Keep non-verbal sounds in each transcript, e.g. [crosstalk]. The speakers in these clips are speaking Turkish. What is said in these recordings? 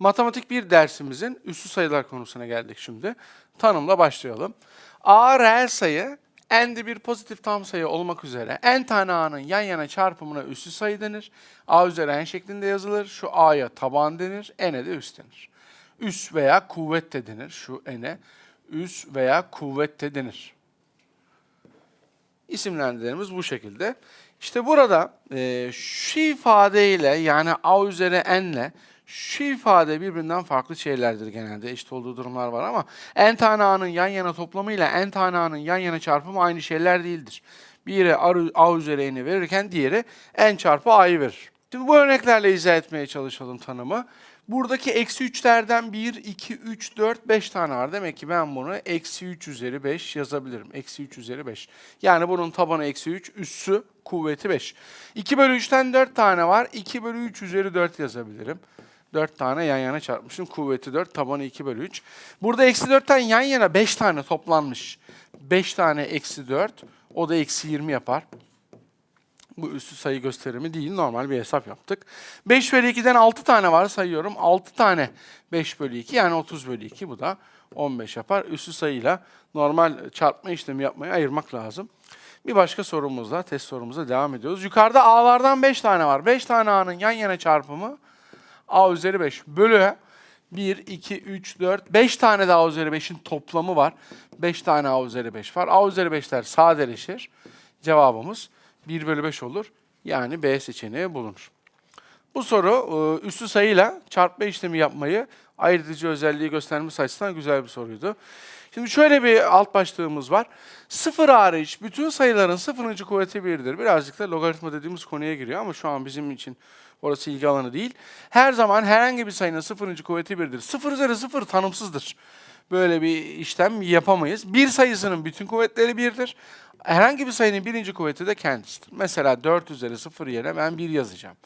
Matematik bir dersimizin üssü sayılar konusuna geldik şimdi. Tanımla başlayalım. A reel sayı, n de bir pozitif tam sayı olmak üzere n tane a'nın yan yana çarpımına üssü sayı denir. a üzeri n şeklinde yazılır. Şu a'ya taban denir, n'e de üst denir. Üs veya kuvvet de denir şu n'e. Üs veya kuvvet de denir. İsimlendirmelerimiz bu şekilde. İşte burada e, şu ifadeyle yani a üzeri n ile şu ifade birbirinden farklı şeylerdir genelde. Eşit olduğu durumlar var ama n tane a'nın yan yana toplamıyla n tane a'nın yan yana çarpımı aynı şeyler değildir. Biri a üzeri n'i verirken diğeri n çarpı a'yı verir. Şimdi bu örneklerle izah etmeye çalışalım tanımı. Buradaki eksi 3'lerden 1, 2, 3, 4, 5 tane var. Demek ki ben bunu eksi 3 üzeri 5 yazabilirim. Eksi 3 üzeri 5. Yani bunun tabanı eksi 3, üssü kuvveti 5. 2 bölü 3'ten 4 tane var. 2 bölü 3 üzeri 4 yazabilirim. 4 tane yan yana çarpmışım. Kuvveti 4, tabanı 2 bölü 3. Burada eksi 4'ten yan yana 5 tane toplanmış. 5 tane eksi 4, o da eksi 20 yapar. Bu üstü sayı gösterimi değil, normal bir hesap yaptık. 5 bölü 2'den 6 tane var sayıyorum. 6 tane 5 bölü 2 yani 30 bölü 2 bu da 15 yapar. Üstü sayıyla normal çarpma işlemi yapmayı ayırmak lazım. Bir başka sorumuzla, test sorumuza devam ediyoruz. Yukarıda a'lardan 5 tane var. 5 tane a'nın yan yana çarpımı a üzeri 5 bölü 1, 2, 3, 4, 5 tane de a üzeri 5'in toplamı var. 5 tane a üzeri 5 var. a üzeri 5'ler sadeleşir. Cevabımız 1 bölü 5 olur. Yani B seçeneği bulunur. Bu soru e, üslü sayıyla çarpma işlemi yapmayı ayırt edici özelliği göstermesi açısından güzel bir soruydu. Şimdi şöyle bir alt başlığımız var. Sıfır hariç bütün sayıların sıfırıncı kuvveti birdir. Birazcık da logaritma dediğimiz konuya giriyor ama şu an bizim için orası ilgi alanı değil. Her zaman herhangi bir sayının sıfırıncı kuvveti birdir. Sıfır üzeri sıfır tanımsızdır. Böyle bir işlem yapamayız. Bir sayısının bütün kuvvetleri birdir. Herhangi bir sayının birinci kuvveti de kendisidir. Mesela 4 üzeri 0 yerine ben 1 yazacağım.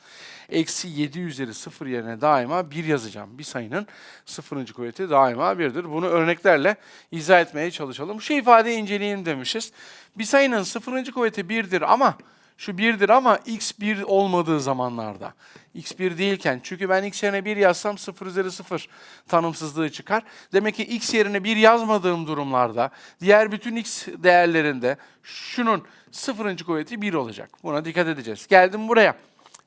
Eksi 7 üzeri 0 yerine daima 1 yazacağım. Bir sayının sıfırıncı kuvveti daima 1'dir. Bunu örneklerle izah etmeye çalışalım. Şu ifadeyi inceleyin demişiz. Bir sayının sıfırıncı kuvveti 1'dir ama şu 1'dir ama x 1 olmadığı zamanlarda. x 1 değilken çünkü ben x yerine 1 yazsam 0 üzeri 0 tanımsızlığı çıkar. Demek ki x yerine 1 yazmadığım durumlarda diğer bütün x değerlerinde şunun sıfırıncı kuvveti 1 olacak. Buna dikkat edeceğiz. Geldim buraya.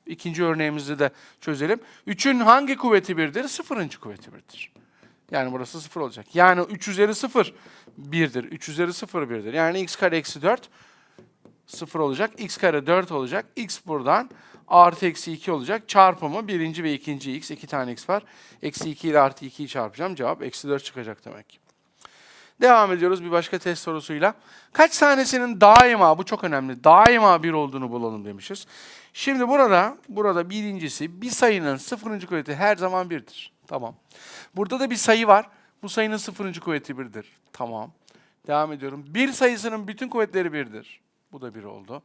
İkinci örneğimizi de çözelim. 3'ün hangi kuvveti 1'dir? Sıfırıncı kuvveti 1'dir. Yani burası 0 olacak. Yani 3 üzeri 0 1'dir. 3 üzeri 0 1'dir. Yani x kare eksi 4 0 olacak. x kare 4 olacak. x buradan artı eksi 2 olacak. Çarpımı birinci ve ikinci x. iki tane x var. Eksi 2 ile artı 2'yi çarpacağım. Cevap eksi 4 çıkacak demek. Devam ediyoruz bir başka test sorusuyla. Kaç tanesinin daima, bu çok önemli, daima bir olduğunu bulalım demişiz. Şimdi burada, burada birincisi bir sayının sıfırıncı kuvveti her zaman birdir. Tamam. Burada da bir sayı var. Bu sayının sıfırıncı kuvveti birdir. Tamam. Devam ediyorum. Bir sayısının bütün kuvvetleri birdir. Bu da bir oldu.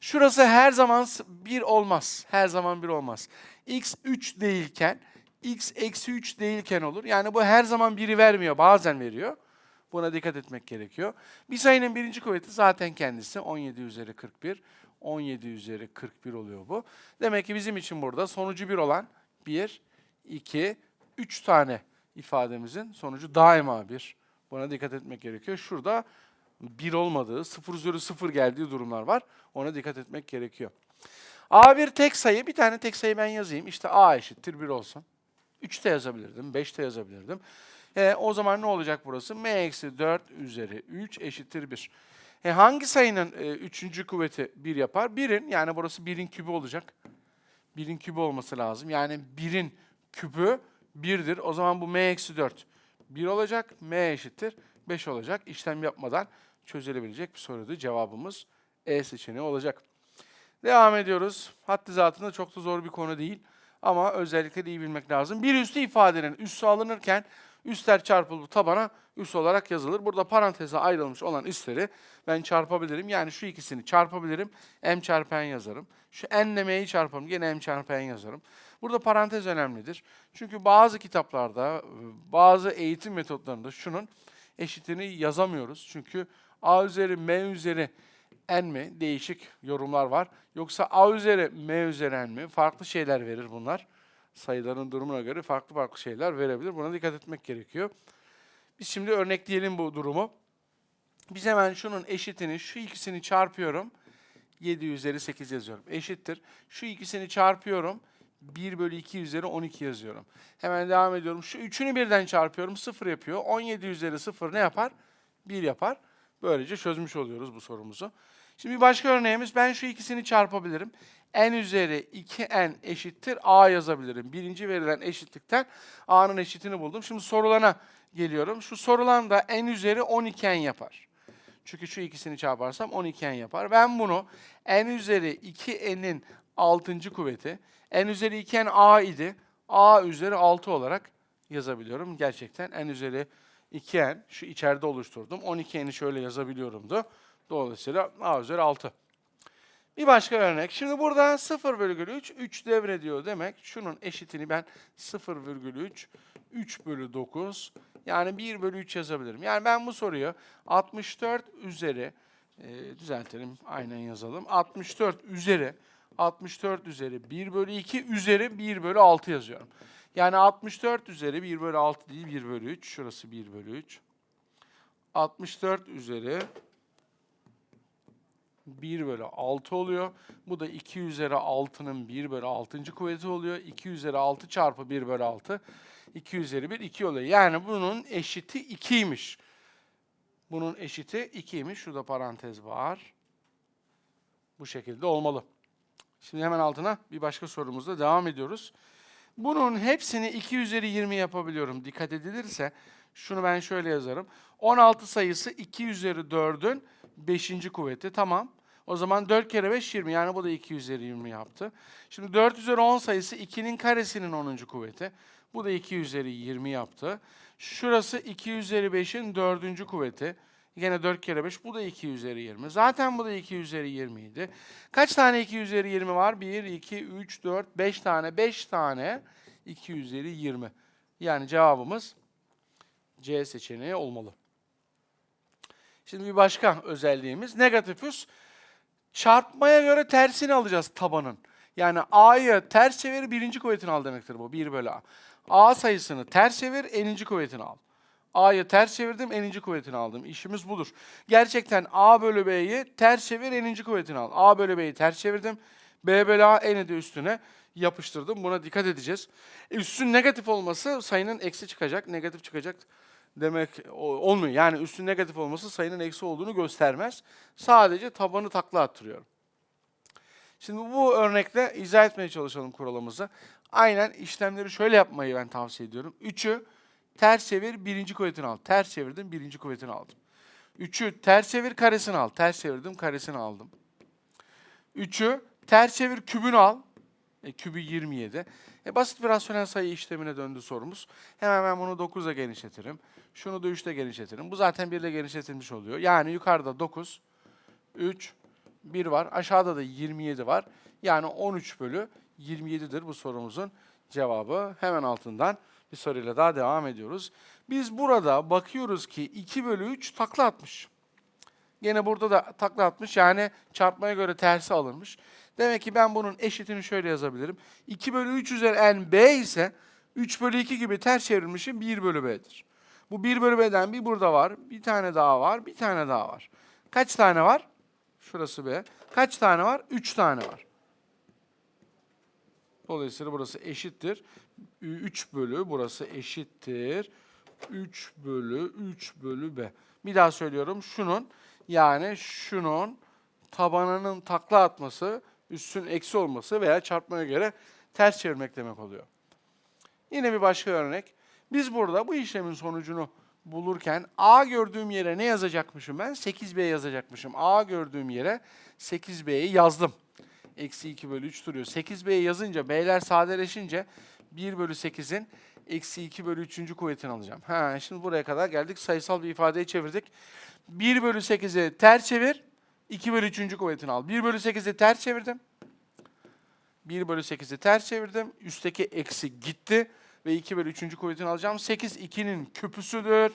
Şurası her zaman bir olmaz. Her zaman bir olmaz. x 3 değilken, x eksi 3 değilken olur. Yani bu her zaman biri vermiyor. Bazen veriyor. Buna dikkat etmek gerekiyor. Bir sayının birinci kuvveti zaten kendisi 17 üzeri 41. 17 üzeri 41 oluyor bu. Demek ki bizim için burada sonucu 1 olan 1, 2, 3 tane ifademizin sonucu daima 1. Buna dikkat etmek gerekiyor. Şurada 1 olmadığı, 0 üzeri 0 geldiği durumlar var. Ona dikkat etmek gerekiyor. A bir tek sayı. Bir tane tek sayı ben yazayım. İşte A eşittir 1 olsun. 3 de yazabilirdim, 5 de yazabilirdim. E, o zaman ne olacak burası? M eksi 4 üzeri 3 eşittir 1. E, hangi sayının e, üçüncü kuvveti 1 yapar? 1'in, yani burası 1'in kübü olacak. 1'in kübü olması lazım. Yani 1'in kübü 1'dir. O zaman bu M eksi 4 1 olacak. M eşittir 5 olacak. İşlem yapmadan çözülebilecek bir soruydu. Cevabımız E seçeneği olacak. Devam ediyoruz. Haddi zatında çok da zor bir konu değil. Ama özellikle de iyi bilmek lazım. Bir üstü ifadenin üssü alınırken üstler çarpılıp tabana üs olarak yazılır. Burada paranteze ayrılmış olan üsleri ben çarpabilirim. Yani şu ikisini çarpabilirim. M çarpı n yazarım. Şu m'yi çarparım. Gene m çarpı n yazarım. Burada parantez önemlidir. Çünkü bazı kitaplarda, bazı eğitim metotlarında şunun eşitini yazamıyoruz. Çünkü a üzeri m üzeri n mi? Değişik yorumlar var. Yoksa a üzeri m üzeri n mi? Farklı şeyler verir bunlar. sayıların durumuna göre farklı farklı şeyler verebilir. Buna dikkat etmek gerekiyor. Biz şimdi örnekleyelim bu durumu. Biz hemen şunun eşitini, şu ikisini çarpıyorum. 7 üzeri 8 yazıyorum. Eşittir. Şu ikisini çarpıyorum. 1 bölü 2 üzeri 12 yazıyorum. Hemen devam ediyorum. Şu üçünü birden çarpıyorum. 0 yapıyor. 17 üzeri 0 ne yapar? 1 yapar. Böylece çözmüş oluyoruz bu sorumuzu. Şimdi bir başka örneğimiz. Ben şu ikisini çarpabilirim. n üzeri 2n eşittir a yazabilirim. Birinci verilen eşitlikten a'nın eşitini buldum. Şimdi sorulana geliyorum. Şu sorulan da n üzeri 12n yapar. Çünkü şu ikisini çarparsam 12n yapar. Ben bunu n üzeri 2n'in 6. kuvveti, n üzeri 2n a idi. a üzeri 6 olarak yazabiliyorum. Gerçekten n üzeri 2n şu içeride oluşturdum. 12n'i şöyle yazabiliyorumdu. Dolayısıyla a üzeri 6. Bir başka örnek. Şimdi burada 0,3 3 devrediyor demek. Şunun eşitini ben 0,3 3 bölü 9 yani 1 bölü 3 yazabilirim. Yani ben bu soruyu 64 üzeri e, düzeltelim aynen yazalım. 64 üzeri 64 üzeri 1 bölü 2 üzeri 1 bölü 6 yazıyorum. Yani 64 üzeri 1 bölü 6 değil 1 bölü 3. Şurası 1 bölü 3. 64 üzeri 1 bölü 6 oluyor. Bu da 2 üzeri 6'nın 1 bölü 6. kuvveti oluyor. 2 üzeri 6 çarpı 1 bölü 6. 2 üzeri 1 2 oluyor. Yani bunun eşiti 2'ymiş. Bunun eşiti 2'ymiş. Şurada parantez var. Bu şekilde olmalı. Şimdi hemen altına bir başka sorumuzla devam ediyoruz. Bunun hepsini 2 üzeri 20 yapabiliyorum. Dikkat edilirse şunu ben şöyle yazarım. 16 sayısı 2 üzeri 4'ün 5. kuvveti. Tamam. O zaman 4 kere 5 20. Yani bu da 2 üzeri 20 yaptı. Şimdi 4 üzeri 10 sayısı 2'nin karesinin 10. kuvveti. Bu da 2 üzeri 20 yaptı. Şurası 2 üzeri 5'in 4. kuvveti. Yine 4 kere 5. Bu da 2 üzeri 20. Zaten bu da 2 üzeri 20 idi. Kaç tane 2 üzeri 20 var? 1, 2, 3, 4, 5 tane. 5 tane 2 üzeri 20. Yani cevabımız C seçeneği olmalı. Şimdi bir başka özelliğimiz negatif üs. Çarpmaya göre tersini alacağız tabanın. Yani A'yı ters çevir birinci kuvvetini al demektir bu. 1 bölü A. A sayısını ters çevir eninci kuvvetini al. A'yı ters çevirdim eninci kuvvetini aldım. İşimiz budur. Gerçekten A bölü B'yi ters çevir eninci kuvvetini al. A bölü B'yi ters çevirdim. B bölü A eni de üstüne yapıştırdım. Buna dikkat edeceğiz. Üstün negatif olması sayının eksi çıkacak, negatif çıkacak demek olmuyor. Yani üstün negatif olması sayının eksi olduğunu göstermez. Sadece tabanı takla attırıyorum. Şimdi bu örnekle izah etmeye çalışalım kuralımızı. Aynen işlemleri şöyle yapmayı ben tavsiye ediyorum. 3'ü ters çevir birinci kuvvetini al. Ters çevirdim birinci kuvvetini aldım. 3'ü ters çevir karesini al. Ters çevirdim karesini aldım. 3'ü ters çevir kübünü al. E, kübü 27. E, basit bir rasyonel sayı işlemine döndü sorumuz. Hemen ben bunu 9'a genişletirim. Şunu da 3'te genişletirim. Bu zaten 1 ile genişletilmiş oluyor. Yani yukarıda 9, 3, 1 var. Aşağıda da 27 var. Yani 13 bölü 27'dir bu sorumuzun cevabı. Hemen altından bir soruyla daha devam ediyoruz. Biz burada bakıyoruz ki 2 bölü 3 takla atmış. Gene burada da takla atmış. Yani çarpmaya göre tersi alınmış. Demek ki ben bunun eşitini şöyle yazabilirim. 2 bölü 3 üzeri n b ise 3 bölü 2 gibi ters çevrilmişim 1 bölü b'dir. Bu 1 bölü b'den bir burada var. Bir tane daha var. Bir tane daha var. Kaç tane var? Şurası b. Kaç tane var? 3 tane var. Dolayısıyla burası eşittir. 3 bölü burası eşittir. 3 bölü 3 bölü b. Bir daha söylüyorum. Şunun yani şunun tabanının takla atması, üstün eksi olması veya çarpmaya göre ters çevirmek demek oluyor. Yine bir başka örnek. Biz burada bu işlemin sonucunu bulurken A gördüğüm yere ne yazacakmışım ben? 8B yazacakmışım. A gördüğüm yere 8B'yi yazdım. Eksi 2 bölü 3 duruyor. 8B'yi yazınca B'ler sadeleşince 1 bölü 8'in eksi 2 bölü 3. kuvvetini alacağım. Ha, şimdi buraya kadar geldik. Sayısal bir ifadeye çevirdik. 1 bölü 8'i ters çevir. 2 bölü 3. kuvvetini al. 1 bölü 8'i ters çevirdim. 1 bölü 8'i ters çevirdim. Üstteki eksi gitti. Ve 2 bölü 3. kuvvetini alacağım. 8 2'nin küpüsüdür.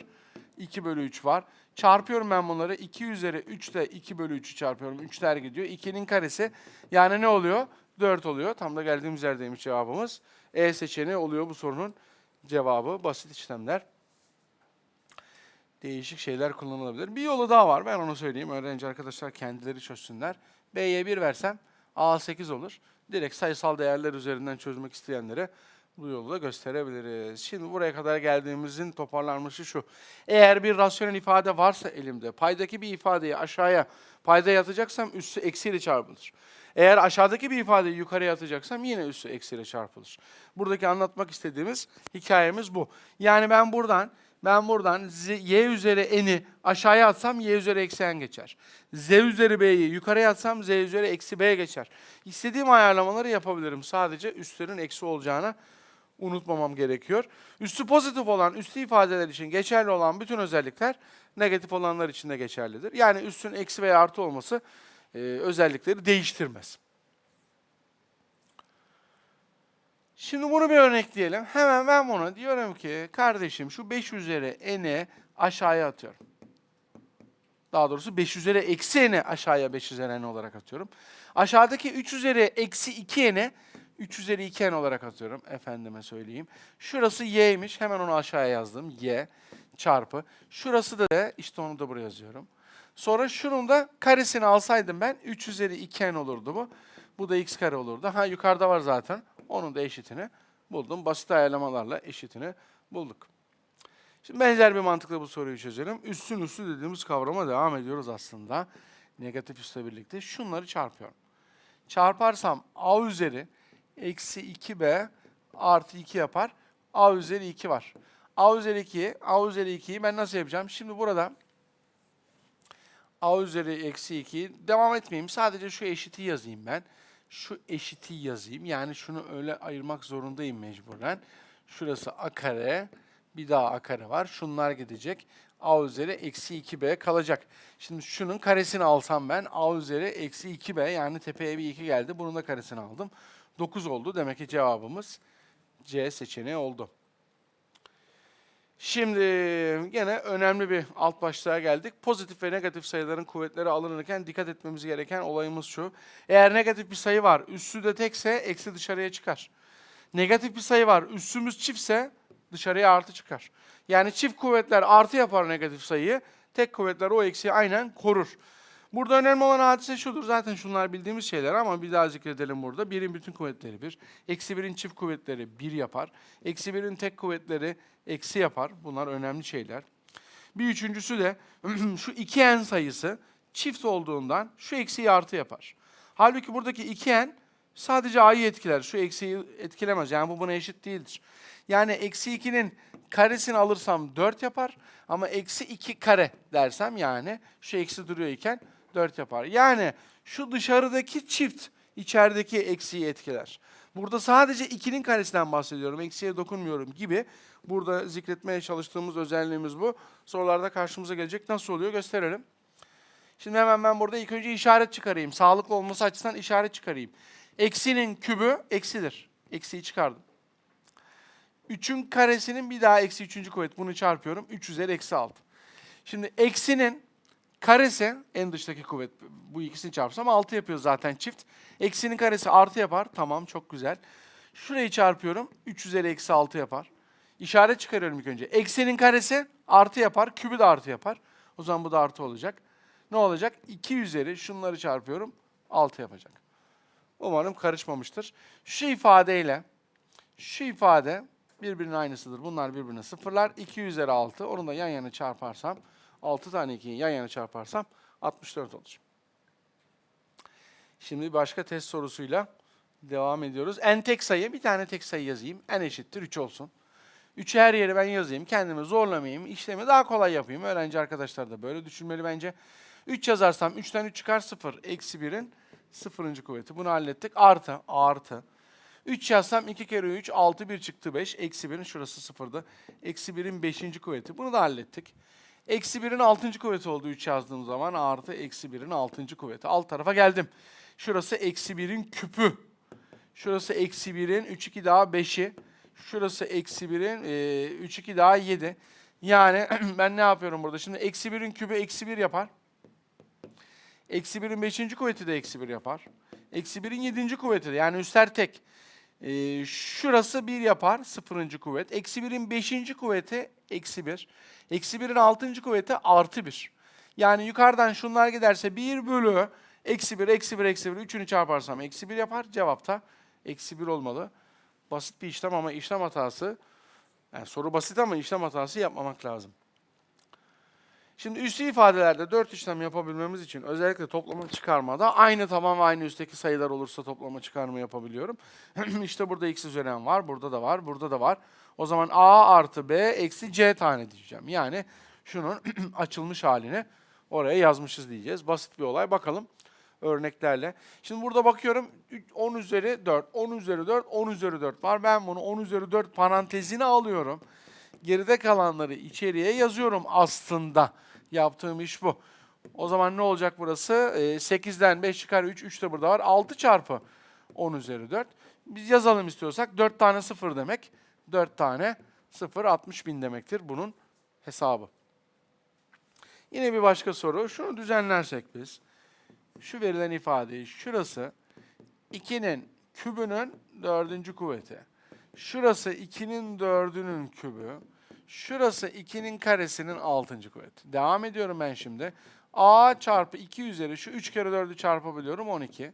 2 bölü 3 var. Çarpıyorum ben bunları. 2 üzeri 3 ile 2 bölü 3'ü çarpıyorum. 3'ler gidiyor. 2'nin karesi yani ne oluyor? 4 oluyor. Tam da geldiğimiz yerdeymiş cevabımız. E seçeneği oluyor bu sorunun cevabı. Basit işlemler. Değişik şeyler kullanılabilir. Bir yolu daha var. Ben onu söyleyeyim. Öğrenci arkadaşlar kendileri çözsünler. B'ye 1 versem A 8 olur. Direkt sayısal değerler üzerinden çözmek isteyenlere bu yolu da gösterebiliriz. Şimdi buraya kadar geldiğimizin toparlanmışı şu. Eğer bir rasyonel ifade varsa elimde, paydaki bir ifadeyi aşağıya payda yatacaksam üssü eksiyle çarpılır. Eğer aşağıdaki bir ifadeyi yukarıya atacaksam yine üssü eksiyle çarpılır. Buradaki anlatmak istediğimiz hikayemiz bu. Yani ben buradan ben buradan z, y üzeri n'i aşağıya atsam y üzeri eksi n geçer. z üzeri b'yi yukarıya atsam z üzeri eksi b geçer. İstediğim ayarlamaları yapabilirim. Sadece üstlerin eksi olacağını unutmamam gerekiyor. Üstü pozitif olan, üstü ifadeler için geçerli olan bütün özellikler negatif olanlar için de geçerlidir. Yani üstün eksi veya artı olması e, özellikleri değiştirmez. Şimdi bunu bir örnekleyelim. Hemen ben bunu diyorum ki kardeşim şu 5 üzeri n'i aşağıya atıyorum. Daha doğrusu 5 üzeri eksi n'i aşağıya 5 üzeri n olarak atıyorum. Aşağıdaki 3 üzeri eksi 2 n'i 3 üzeri 2 n olarak atıyorum. Efendime söyleyeyim. Şurası y'ymiş. Hemen onu aşağıya yazdım. y çarpı. Şurası da işte onu da buraya yazıyorum. Sonra şunun da karesini alsaydım ben 3 üzeri 2 n olurdu bu. Bu da x kare olurdu. Ha yukarıda var zaten. Onun da eşitini buldum. Basit ayarlamalarla eşitini bulduk. Şimdi benzer bir mantıkla bu soruyu çözelim. Üstün üstü dediğimiz kavrama devam ediyoruz aslında. Negatif üstle birlikte. Şunları çarpıyorum. Çarparsam a üzeri eksi 2b artı 2 yapar. a üzeri 2 var. a üzeri 2'yi, a üzeri 2'yi ben nasıl yapacağım? Şimdi burada a üzeri eksi 2'yi devam etmeyeyim. Sadece şu eşiti yazayım ben. Şu eşiti yazayım. Yani şunu öyle ayırmak zorundayım mecburen. Şurası a kare. Bir daha a kare var. Şunlar gidecek. a üzeri eksi 2b kalacak. Şimdi şunun karesini alsam ben a üzeri eksi 2b yani tepeye bir 2 geldi. Bunun da karesini aldım. 9 oldu. Demek ki cevabımız C seçeneği oldu. Şimdi gene önemli bir alt başlığa geldik. Pozitif ve negatif sayıların kuvvetleri alınırken dikkat etmemiz gereken olayımız şu. Eğer negatif bir sayı var, üssü de tekse eksi dışarıya çıkar. Negatif bir sayı var, üssümüz çiftse dışarıya artı çıkar. Yani çift kuvvetler artı yapar negatif sayıyı, tek kuvvetler o eksiği aynen korur. Burada önemli olan hadise şudur. Zaten şunlar bildiğimiz şeyler ama bir daha zikredelim burada. Birin bütün kuvvetleri bir. Eksi birin çift kuvvetleri bir yapar. Eksi birin tek kuvvetleri eksi yapar. Bunlar önemli şeyler. Bir üçüncüsü de [clears throat] şu 2n sayısı çift olduğundan şu eksiyi artı yapar. Halbuki buradaki 2n sadece a'yı etkiler. Şu eksiyi etkilemez. Yani bu buna eşit değildir. Yani eksi 2'nin karesini alırsam 4 yapar. Ama eksi 2 kare dersem yani şu eksi duruyor iken 4 yapar. Yani şu dışarıdaki çift içerideki eksiği etkiler. Burada sadece 2'nin karesinden bahsediyorum. Eksiye dokunmuyorum gibi. Burada zikretmeye çalıştığımız özelliğimiz bu. Sorularda karşımıza gelecek. Nasıl oluyor gösterelim. Şimdi hemen ben burada ilk önce işaret çıkarayım. Sağlıklı olması açısından işaret çıkarayım. Eksinin kübü eksidir. Eksiyi çıkardım. 3'ün karesinin bir daha eksi 3. kuvvet. Bunu çarpıyorum. 3 üzeri eksi 6. Şimdi eksinin karesi en dıştaki kuvvet. Bu ikisini çarpsam 6 yapıyor zaten çift. Eksinin karesi artı yapar. Tamam çok güzel. Şurayı çarpıyorum. 3 üzeri eksi 6 yapar. İşaret çıkarıyorum ilk önce. Eksinin karesi artı yapar. Kübü de artı yapar. O zaman bu da artı olacak. Ne olacak? 2 üzeri şunları çarpıyorum. 6 yapacak. Umarım karışmamıştır. Şu ifadeyle şu ifade birbirinin aynısıdır. Bunlar birbirine sıfırlar. 2 üzeri 6. Onu da yan yana çarparsam 6 tane 2'yi yan yana çarparsam 64 olur. Şimdi başka test sorusuyla devam ediyoruz. En tek sayı, bir tane tek sayı yazayım. En eşittir 3 olsun. 3'ü her yere ben yazayım. Kendimi zorlamayayım. İşlemi daha kolay yapayım. Öğrenci arkadaşlar da böyle düşünmeli bence. 3 yazarsam 3'ten 3 çıkar 0. Eksi 1'in 0. kuvveti. Bunu hallettik. Artı, artı. 3 yazsam 2 kere 3, 6, 1 çıktı 5. Eksi 1'in şurası 0'dı. Eksi 1'in 5. kuvveti. Bunu da hallettik. Eksi 1'in 6. kuvveti oldu 3 yazdığım zaman. Artı eksi 1'in 6. kuvveti. Alt tarafa geldim. Şurası eksi 1'in küpü. Şurası eksi 1'in 3, 2 daha 5'i. Şurası eksi 1'in e, 3, 2 daha 7. Yani [clears throat] ben ne yapıyorum burada? Şimdi eksi 1'in kübü eksi 1 yapar. Eksi 1'in 5. kuvveti de eksi 1 yapar. Eksi 1'in 7. kuvveti de yani üstler tek. Ee, şurası 1 yapar sıfırıncı kuvvet. Eksi 1'in beşinci kuvveti eksi 1. Eksi 1'in altıncı kuvveti artı 1. Yani yukarıdan şunlar giderse 1 bölü eksi 1, eksi 1, eksi 1. Üçünü çarparsam eksi 1 yapar. Cevapta eksi 1 olmalı. Basit bir işlem ama işlem hatası. Yani soru basit ama işlem hatası yapmamak lazım. Şimdi üslü ifadelerde 4 işlem yapabilmemiz için özellikle toplama çıkarmada aynı taban ve aynı üstteki sayılar olursa toplama çıkarma yapabiliyorum. [clears throat] işte burada x üzeri n var, burada da var, burada da var. O zaman a artı b eksi c tane diyeceğim. Yani şunun [clears throat] açılmış halini oraya yazmışız diyeceğiz. Basit bir olay. Bakalım örneklerle. Şimdi burada bakıyorum 10 üzeri 4, 10 üzeri 4, 10 üzeri 4 var. Ben bunu 10 üzeri 4 parantezine alıyorum. Geride kalanları içeriye yazıyorum aslında. Yaptığım iş bu. O zaman ne olacak burası? Ee, 8'den 5 çıkar 3, 3 de burada var. 6 çarpı 10 üzeri 4. Biz yazalım istiyorsak 4 tane 0 demek. 4 tane 0 60 bin demektir bunun hesabı. Yine bir başka soru. Şunu düzenlersek biz. Şu verilen ifadeyi şurası 2'nin kübünün dördüncü kuvveti. Şurası 2'nin dördünün kübü. Şurası 2'nin karesinin altıncı kuvveti. Devam ediyorum ben şimdi. A çarpı 2 üzeri şu 3 kere 4'ü çarpabiliyorum 12.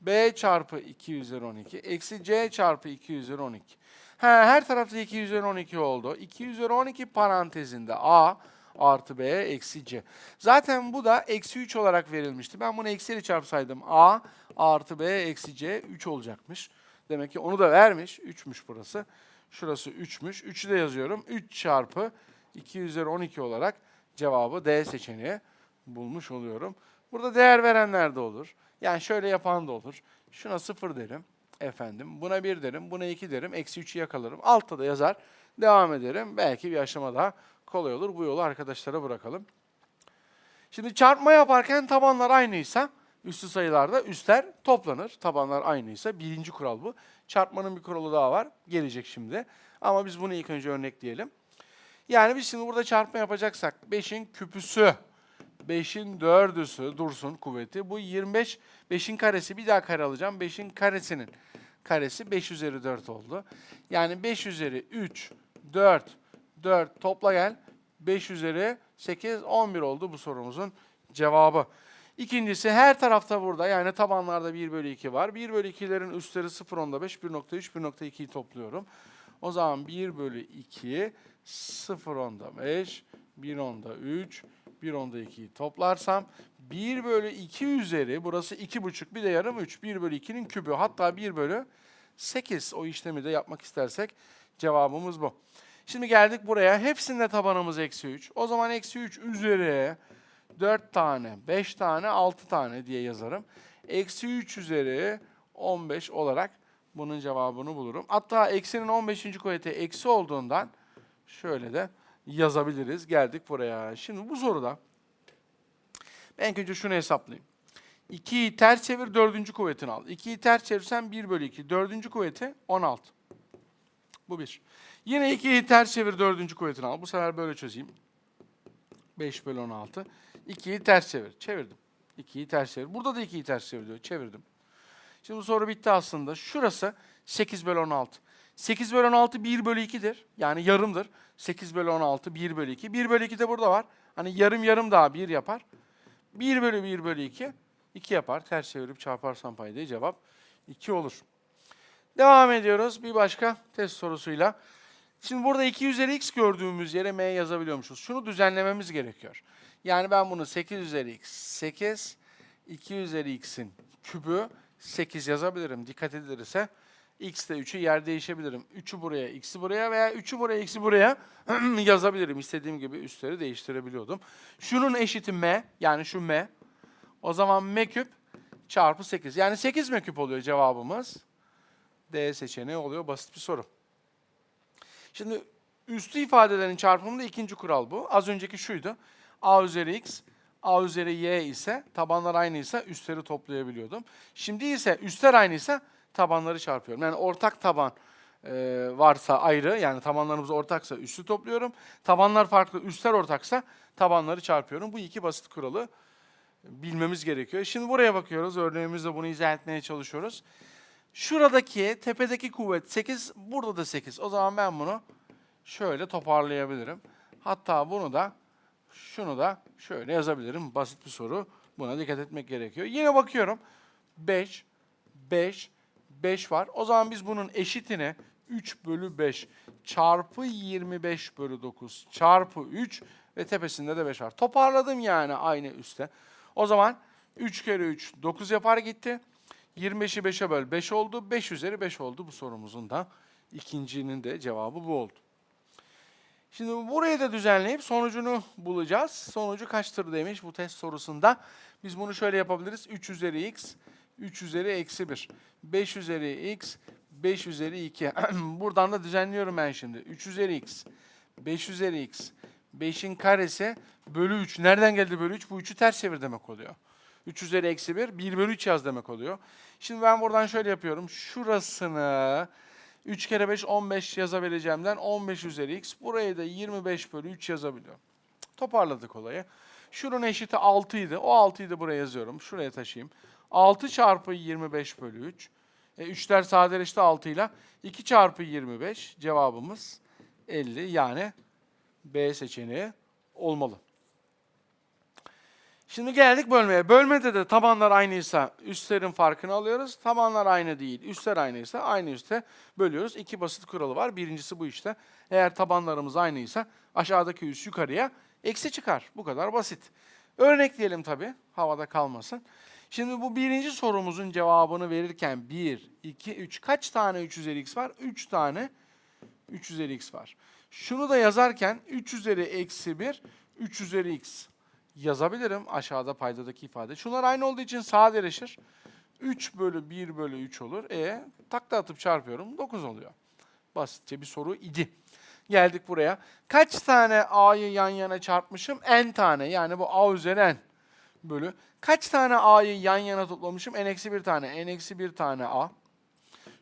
B çarpı 2 üzeri 12. Eksi C çarpı 2 üzeri 12. Ha, her tarafta 2 üzeri 12 oldu. 2 üzeri 12 parantezinde A artı B eksi C. Zaten bu da eksi 3 olarak verilmişti. Ben bunu eksiyle çarpsaydım A artı B eksi C 3 olacakmış. Demek ki onu da vermiş. 3'müş burası. Şurası 3'müş. 3'ü de yazıyorum. 3 çarpı 2 üzeri 12 olarak cevabı D seçeneği bulmuş oluyorum. Burada değer verenler de olur. Yani şöyle yapan da olur. Şuna 0 derim. Efendim buna 1 derim. Buna 2 derim. Eksi 3'ü yakalarım. Altta da yazar. Devam ederim. Belki bir aşama daha kolay olur. Bu yolu arkadaşlara bırakalım. Şimdi çarpma yaparken tabanlar aynıysa üstü sayılarda üstler toplanır. Tabanlar aynıysa birinci kural bu. Çarpmanın bir kuralı daha var. Gelecek şimdi. Ama biz bunu ilk önce örnekleyelim. Yani biz şimdi burada çarpma yapacaksak 5'in küpüsü, 5'in dördüsü dursun kuvveti. Bu 25, 5'in karesi bir daha kare alacağım. 5'in karesinin karesi 5 üzeri 4 oldu. Yani 5 üzeri 3, 4, 4 topla gel. 5 üzeri 8, 11 oldu bu sorumuzun cevabı. İkincisi her tarafta burada yani tabanlarda 1 bölü 2 var. 1 bölü 2'lerin üstleri 0, onda 5, 1.3, 1.2'yi topluyorum. O zaman 1 bölü 2, 0, onda 5, 1 onda 3, 1 onda 2'yi toplarsam 1 bölü 2 üzeri burası 2,5 bir de yarım 3. 1 bölü 2'nin kübü hatta 1 bölü 8 o işlemi de yapmak istersek cevabımız bu. Şimdi geldik buraya. Hepsinde tabanımız eksi 3. O zaman eksi 3 üzeri 4 tane, 5 tane, 6 tane diye yazarım. Eksi 3 üzeri 15 olarak bunun cevabını bulurum. Hatta eksinin 15. kuvveti eksi olduğundan şöyle de yazabiliriz. Geldik buraya. Şimdi bu soruda ben önce şunu hesaplayayım. 2'yi ters çevir, dördüncü kuvvetini al. 2'yi ters çevirsen 1 bölü 2. Dördüncü kuvveti 16. Bu bir. Yine 2'yi ters çevir, dördüncü kuvvetini al. Bu sefer böyle çözeyim. 5 bölü 16. 2'yi ters çevir. Çevirdim. 2'yi ters çevir. Burada da 2'yi ters çevir diyor. Çevirdim. Şimdi bu soru bitti aslında. Şurası 8 bölü 16. 8 bölü 16 1 bölü 2'dir. Yani yarımdır. 8 bölü 16 1 bölü 2. 1 bölü 2 de burada var. Hani yarım yarım daha 1 yapar. 1 bölü 1 bölü 2 2 yapar. Ters çevirip çarparsam paydayı cevap 2 olur. Devam ediyoruz bir başka test sorusuyla. Şimdi burada 2 üzeri x gördüğümüz yere m yazabiliyormuşuz. Şunu düzenlememiz gerekiyor. Yani ben bunu 8 üzeri x 8, 2 üzeri x'in kübü 8 yazabilirim. Dikkat edilirse x ile 3'ü yer değişebilirim. 3'ü buraya, x'i buraya veya 3'ü buraya, x'i buraya [clears throat] yazabilirim. İstediğim gibi üstleri değiştirebiliyordum. Şunun eşiti m, yani şu m. O zaman m küp çarpı 8. Yani 8 m küp oluyor cevabımız. D seçeneği oluyor. Basit bir soru. Şimdi üstü ifadelerin çarpımında ikinci kural bu. Az önceki şuydu. A üzeri x, A üzeri y ise tabanlar aynıysa üstleri toplayabiliyordum. Şimdi ise üstler aynıysa tabanları çarpıyorum. Yani ortak taban e, varsa ayrı yani tabanlarımız ortaksa üstü topluyorum. Tabanlar farklı üstler ortaksa tabanları çarpıyorum. Bu iki basit kuralı bilmemiz gerekiyor. Şimdi buraya bakıyoruz. Örneğimizde bunu izah etmeye çalışıyoruz. Şuradaki tepedeki kuvvet 8, burada da 8. O zaman ben bunu şöyle toparlayabilirim. Hatta bunu da şunu da şöyle yazabilirim. Basit bir soru. Buna dikkat etmek gerekiyor. Yine bakıyorum. 5, 5, 5 var. O zaman biz bunun eşitini 3 bölü 5 çarpı 25 bölü 9 çarpı 3 ve tepesinde de 5 var. Toparladım yani aynı üste. O zaman 3 kere 3 9 yapar gitti. 25'i 5'e böl 5 oldu. 5 üzeri 5 oldu bu sorumuzun da. ikincinin de cevabı bu oldu. Şimdi burayı da düzenleyip sonucunu bulacağız. Sonucu kaçtır demiş bu test sorusunda. Biz bunu şöyle yapabiliriz. 3 üzeri x, 3 üzeri eksi 1. 5 üzeri x, 5 üzeri 2. [clears throat] Buradan da düzenliyorum ben şimdi. 3 üzeri x, 5 üzeri x, 5'in karesi bölü 3. Nereden geldi bölü 3? Bu 3'ü ters çevir demek oluyor. 3 üzeri eksi 1, 1 bölü 3 yaz demek oluyor. Şimdi ben buradan şöyle yapıyorum. Şurasını 3 kere 5, 15 yazabileceğimden 15 üzeri x. Burayı da 25 bölü 3 yazabiliyorum. Toparladık olayı. Şunun eşiti 6 idi. O 6'yı da buraya yazıyorum. Şuraya taşıyayım. 6 çarpı 25 bölü 3. E, 3'ler sadeleşti 6 ile. 2 çarpı 25 cevabımız 50. Yani B seçeneği olmalı. Şimdi geldik bölmeye. Bölmede de tabanlar aynıysa üstlerin farkını alıyoruz. Tabanlar aynı değil, üstler aynıysa aynı üste bölüyoruz. İki basit kuralı var. Birincisi bu işte. Eğer tabanlarımız aynıysa aşağıdaki üst yukarıya eksi çıkar. Bu kadar basit. Örnekleyelim tabii havada kalmasın. Şimdi bu birinci sorumuzun cevabını verirken 1, 2, 3 kaç tane 3 üzeri x var? 3 tane 3 üzeri x var. Şunu da yazarken 3 üzeri eksi 1, 3 üzeri x yazabilirim aşağıda paydadaki ifade. Şunlar aynı olduğu için sadeleşir. 3 bölü 1 bölü 3 olur. E takla atıp çarpıyorum 9 oluyor. Basitçe bir soru idi. Geldik buraya. Kaç tane a'yı yan yana çarpmışım? n tane. Yani bu a üzeri n bölü. Kaç tane a'yı yan yana toplamışım? n eksi bir tane. n eksi bir tane a.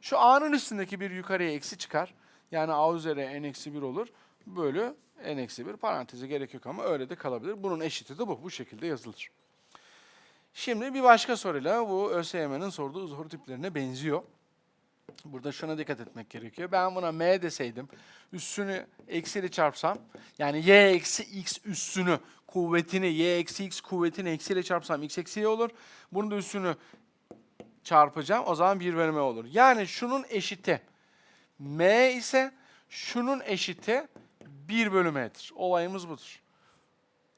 Şu a'nın üstündeki bir yukarıya eksi çıkar. Yani a üzeri n eksi 1 olur. Bölü n eksi 1 parantezi gerek yok ama öyle de kalabilir. Bunun eşiti de bu. Bu şekilde yazılır. Şimdi bir başka soruyla bu ÖSYM'nin sorduğu soru tiplerine benziyor. Burada şuna dikkat etmek gerekiyor. Ben buna m deseydim, üssünü eksiyle çarpsam, yani y eksi x üssünü, kuvvetini, y eksi x kuvvetini eksiyle çarpsam x eksi y olur. Bunun da üssünü çarpacağım. O zaman 1 bölü olur. Yani şunun eşiti m ise şunun eşiti 1 bölü m'dir. Olayımız budur.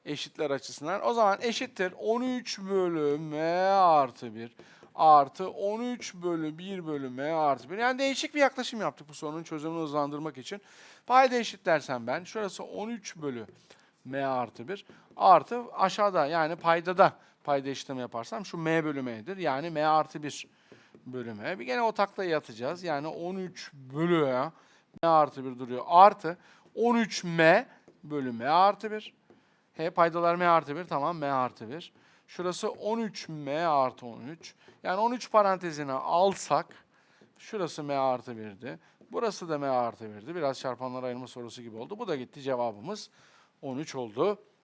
Eşitler açısından. O zaman eşittir 13 bölü m artı 1 artı 13 bölü 1 bölü m artı 1. Yani değişik bir yaklaşım yaptık bu sorunun çözümünü hızlandırmak için. Payda eşitlersem ben şurası 13 bölü m artı 1 artı aşağıda yani paydada payda eşitleme yaparsam şu m bölü m'dir. Yani m artı 1 bölü m. Bir gene o taklayı atacağız. Yani 13 bölü m artı 1 duruyor. Artı 13m bölü m artı 1. He paydalar m artı 1 tamam m artı 1. Şurası 13m artı 13. Yani 13 parantezine alsak şurası m artı 1'di. Burası da m artı 1'di. Biraz çarpanlar ayırma sorusu gibi oldu. Bu da gitti cevabımız 13 oldu.